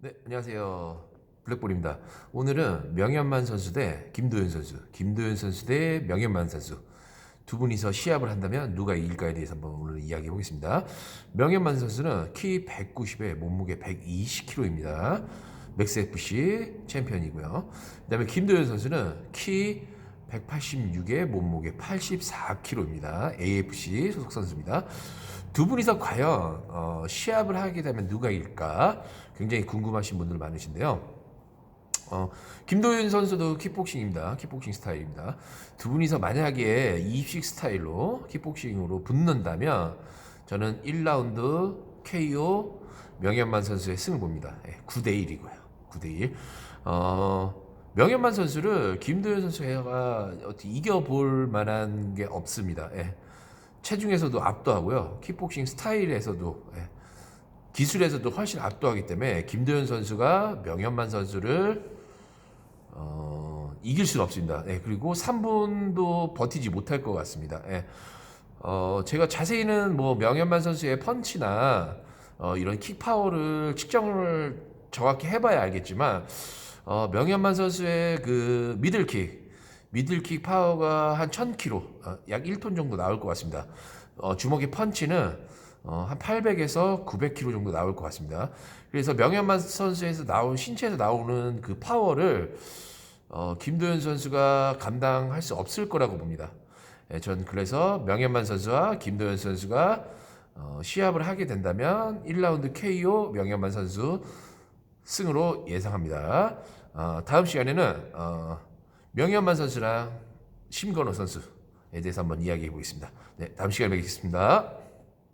네, 안녕하세요. 블랙볼입니다. 오늘은 명현만 선수 대 김도현 선수, 김도현 선수 대 명현만 선수 두 분이서 시합을 한다면 누가 이길까에 대해서 한번 오늘 이야기해 보겠습니다. 명현만 선수는 키 190에 몸무게 120kg입니다. 맥스 FC 챔피언이고요. 그다음에 김도현 선수는 키 186에 몸무게 84kg입니다. AFC 소속 선수입니다. 두 분이서 과연 어, 시합을 하게 되면 누가 이길까 굉장히 궁금하신 분들 많으신데요. 어, 김도윤 선수도 킥복싱입니다. 킥복싱 스타일입니다. 두 분이서 만약에 입식 스타일로 킥복싱으로 붙는다면 저는 1라운드 KO 명현만 선수의 승을 봅니다. 예, 9대 1이고요. 9대 1. 어, 명현만 선수를 김도현 선수가 어떻게 이겨볼 만한 게 없습니다. 예. 체중에서도 압도하고요. 킥복싱 스타일에서도 예. 기술에서도 훨씬 압도하기 때문에 김도현 선수가 명현만 선수를 어, 이길 수는 없습니다. 예, 그리고 3분도 버티지 못할 것 같습니다. 예. 어, 제가 자세히는 뭐 명현만 선수의 펀치나 어, 이런 킥 파워를 측정을 정확히 해봐야 알겠지만 어, 명현만 선수의 그 미들킥 미들킥 파워가 한 1000kg, 어, 약 1톤 정도 나올 것 같습니다. 어, 주먹의 펀치는 어, 한 800에서 900kg 정도 나올 것 같습니다. 그래서 명현만 선수에서 나온 신체에서 나오는 그 파워를 어, 김도현 선수가 감당할 수 없을 거라고 봅니다. 예, 전 그래서 명현만 선수와 김도현 선수가 어, 시합을 하게 된다면 1라운드 KO 명현만 선수 승으로 예상합니다. 어, 다음 시간에는 어, 명현만 선수랑 심건호 선수에 대해서 한번 이야기해 보겠습니다. 네, 다음 시간에 뵙겠습니다.